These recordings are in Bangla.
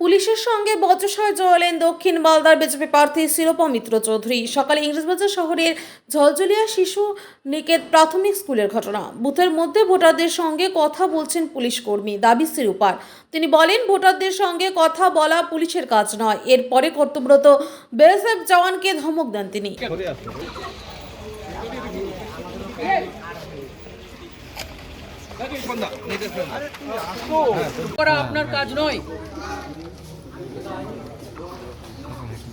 পুলিশের সঙ্গে বচসায় জড়ালেন দক্ষিণ মালদার বিজেপি প্রার্থী শিরোপা মিত্র চৌধুরী। সকালে ইংরেজবাজার শহরের ঝলঝলিয়া শিশু নিকেত প্রাথমিক স্কুলের ঘটনা। বুথের মধ্যে ভোটারদের সঙ্গে কথা বলছেন পুলিশ কর্মী দাবি শিরোপার। তিনি বলেন, ভোটারদের সঙ্গে কথা বলা পুলিশের কাজ নয়। এরপরে কর্তব্যরত বিএসএফ জওয়ানকে ধমক দেন তিনি। আপনার কাজ নয়।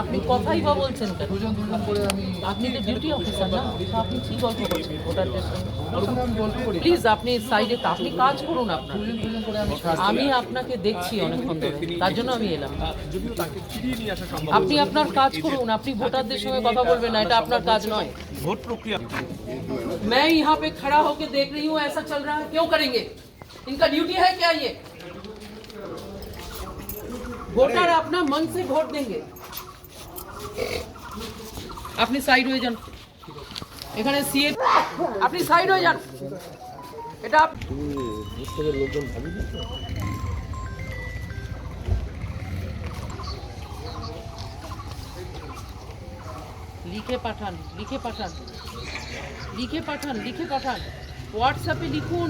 আপনি কথাই বা বলছেন কেন? আপনি তো ডিউটি অফিসার না তো আপনি কি গল্প করছেন ভোটারদের সঙ্গে প্লিজ আপনি সাইডে আপনি কাজ করুন আপনার আমি আপনাকে দেখছি অনেকক্ষণ ধরে তার জন্য আমি এলাম আপনি আপনার কাজ করুন আপনি ভোটারদের সঙ্গে কথা বলবেন না এটা আপনার কাজ নয় ভোট প্রক্রিয়া मैं यहाँ पे खड़ा होके देख रही हूँ ऐसा चल रहा है क्यों करेंगे इनका ड्यूटी है क्या ये वोटर अपना मन से वोट देंगे আপনি সাইড হয়ে যান। এখানে সিএ আপনি সাইড হয়ে যান। এটা আপ- লিখে পাঠান লিখে পাঠান। লিখে পাঠান লিখে পাঠান। হোয়াটসঅ্যাপে লিখুন।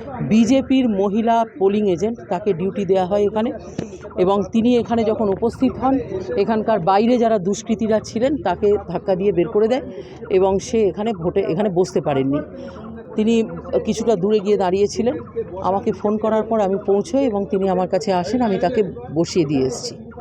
বিজেপির মহিলা পোলিং এজেন্ট তাকে ডিউটি দেওয়া হয় এখানে এবং তিনি এখানে যখন উপস্থিত হন, এখানকার বাইরে যারা দুষ্কৃতীরা ছিলেন তাকে ধাক্কা দিয়ে বের করে দেয় এবং সে এখানে ভোটে, এখানে বসতে পারেননি। তিনি কিছুটা দূরে গিয়ে দাঁড়িয়েছিলেন। আমাকে ফোন করার পর আমি পৌঁছই এবং তিনি আমার কাছে আসেন, আমি তাকে বসিয়ে দিয়ে এসেছি।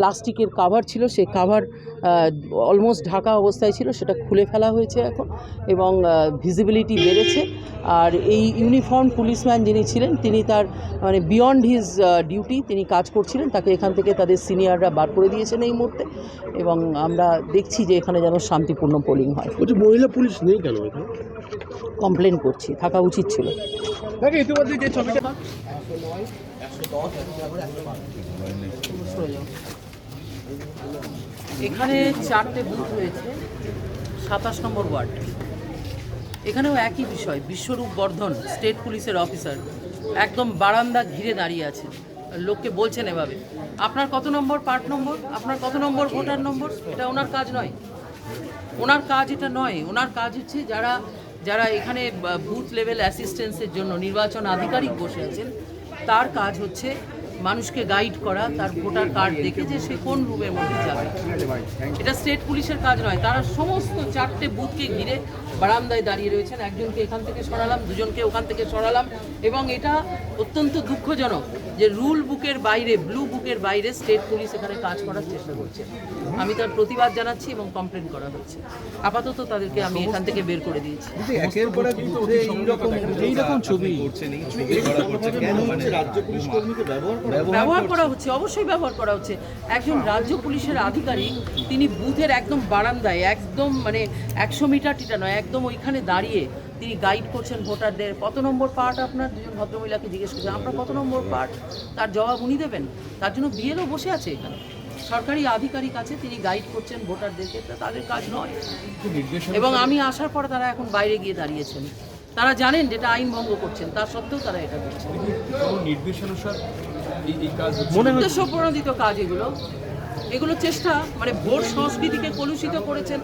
প্লাস্টিকের কাভার ছিল সেই কাভার অলমোস্ট ঢাকা অবস্থায় ছিল সেটা খুলে ফেলা হয়েছে এখন এবং ভিজিবিলিটি বেড়েছে। আর এই ইউনিফর্ম পুলিশম্যান যিনি ছিলেন তিনি তার মানে বিয়ন্ড হিজ ডিউটি তিনি কাজ করছিলেন তাকে এখান থেকে তাদের সিনিয়ররা বার করে দিয়েছেন এই মুহূর্তে এবং আমরা দেখছি যে এখানে যেন শান্তিপূর্ণ পোলিং হয়। মহিলা পুলিশ নেই কেন কমপ্লেন করছি থাকা উচিত ছিল। ইতিমধ্যে যে ছবিটা এখানে চারটে বুথ রয়েছে, সাতাশ নম্বর ওয়ার্ড। এখানেও একই বিষয়, বিশ্বরূপ বর্ধন, স্টেট পুলিশের অফিসার, একদম বারান্দা ঘিরে দাঁড়িয়ে আছে লোককে বলছেন এভাবে, আপনার কত নম্বর পার্ট নম্বর? আপনার কত নম্বর ভোটার নম্বর? এটা ওনার কাজ নয়। ওনার কাজ এটা নয়, ওনার কাজ হচ্ছে যারা যারা এখানে বুথ লেভেল অ্যাসিস্ট্যান্সের জন্য নির্বাচন আধিকারিক বসে আছেন, তার কাজ হচ্ছে মানুষকে গাইড করা তার ভোটার কার্ড দেখে যে সে কোন রুমের মধ্যে যাবে। এটা স্টেট পুলিশের কাজ নয় তারা সমস্ত চারটে বুথকে ঘিরে বারান্দায় দাঁড়িয়ে রয়েছেন। একজনকে এখান থেকে সরালাম দুজনকে ওখান থেকে সরালাম এবং এটা অত্যন্ত দুঃখজনক যে রুল বুকের বাইরে ব্লু বুকের বাইরে স্টেট পুলিশ এখানে কাজ করার চেষ্টা করছে। আমি তার প্রতিবাদ জানাচ্ছি এবং কমপ্লেন করা হয়েছে আপাতত তাদেরকে আমি এখান থেকে বের করে দিয়েছি। এইরকম ছবি। মানে রাজ্য পুলিশ কর্মীকে ব্যবহার করা ব্যবহার করা হচ্ছে অবশ্যই ব্যবহার করা হচ্ছে। একজন রাজ্য পুলিশের আধিকারিক তিনি বুথের একদম বারান্দায় একদম মানে একশো মিটার টিটা নয় একদম ওইখানে দাঁড়িয়ে তিনি গাইড করছেন ভোটারদের। কত নম্বর পার্ট আপনার? দুজন ভদ্রমহিলাকে জিজ্ঞেস করছেন আপনার কত নম্বর পার্ট তার জবাব উনি দেবেন। তার জন্য বিএলও বসে আছে এখানে। সরকারি আধিকারিক আছে তিনি গাইড করছেন ভোটারদেরকে। তা তাদের কাজ নয়। এবং আমি আসার পর তারা এখন বাইরে গিয়ে দাঁড়িয়েছেন। তারা জানেন যেটা আইন ভঙ্গ করছেন তা সত্ত্বেও তারা এটা করছেন। এই কাজ উদ্দেশ্য প্রণোদিত কাজ এগুলো। এগুলো চেষ্টা মানে ভোট সংস্কৃতিকে কলুষিত করেছেন।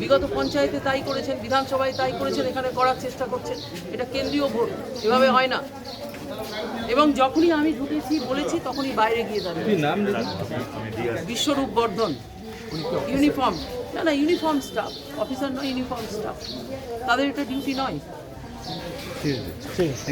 বিগত পঞ্চায়েতে তাই করেছেন বিধানসভায় তাই করেছেন এখানে করার চেষ্টা করছেন। এটা কেন্দ্রীয় ভোট এভাবে হয় না। এবং যখনই আমি ঢুকেছি বলেছি তখনই বাইরে গিয়ে দাঁড়িয়ে বিশ্বরূপ বর্ধন। ইউনিফর্ম। না না ইউনিফর্ম স্টাফ অফিসার নয় ইউনিফর্ম স্টাফ। তাদের এটা ডিউটি নয়। ঠিক আছে ঠিক আছে